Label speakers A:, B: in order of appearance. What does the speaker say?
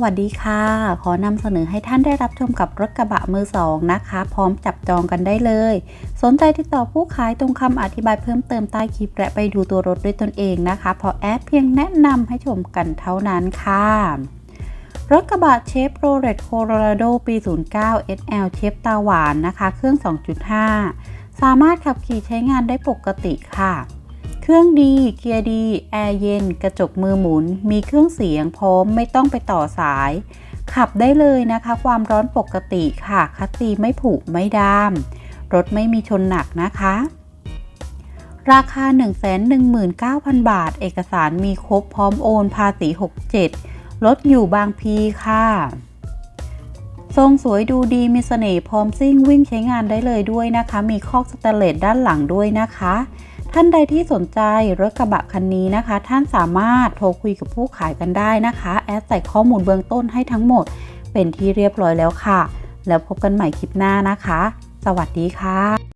A: สวัสดีค่ะ ขอนำเสนอให้ท่านได้รับชมกับรถกระบะมือสองนะคะ พร้อมจับจองกันได้เลย สนใจติดต่อผู้ขายตรงคำอธิบายเพิ่มเติมใต้คลิป และไปดูตัวรถด้วยตนเองนะคะ เพราะแอดเพียงแนะนำให้ชมกันเท่านั้นค่ะ รถกระบะเชฟโรเลตโคโลราโดปี 09 SL เชฟตาหวานนะคะ เครื่อง 2.5 สามารถขับขี่ใช้งานได้ปกติค่ะ เครื่องดี เกียร์ดี แอร์เย็น กระจกมือหมุน มีเครื่องเสียงพร้อมไม่ต้องไปต่อสาย ขับได้เลยนะคะ ความร้อนปกติค่ะ คัสซีไม่ผุไม่ดาม รถไม่มีชนหนักนะคะ ราคา 119,000 บาท เอกสารมีครบพร้อมโอนภาษี 67รถอยู่บางพีค่ะ ทรงสวยดูดีมีเสน่ห์พร้อมซิ่งวิ่งใช้งานได้เลยด้วยนะคะ มีคอกสแตเลสด้านหลังด้วยนะคะ ท่านใดที่สนใจรถกระบะคันนี้นะคะ ท่านสามารถโทรคุยกับผู้ขายกันได้นะคะ แอดใส่ข้อมูลเบื้องต้นให้ทั้งหมด เป็นที่เรียบร้อยแล้วค่ะ แล้วพบกันใหม่คลิปหน้านะคะ สวัสดีค่ะ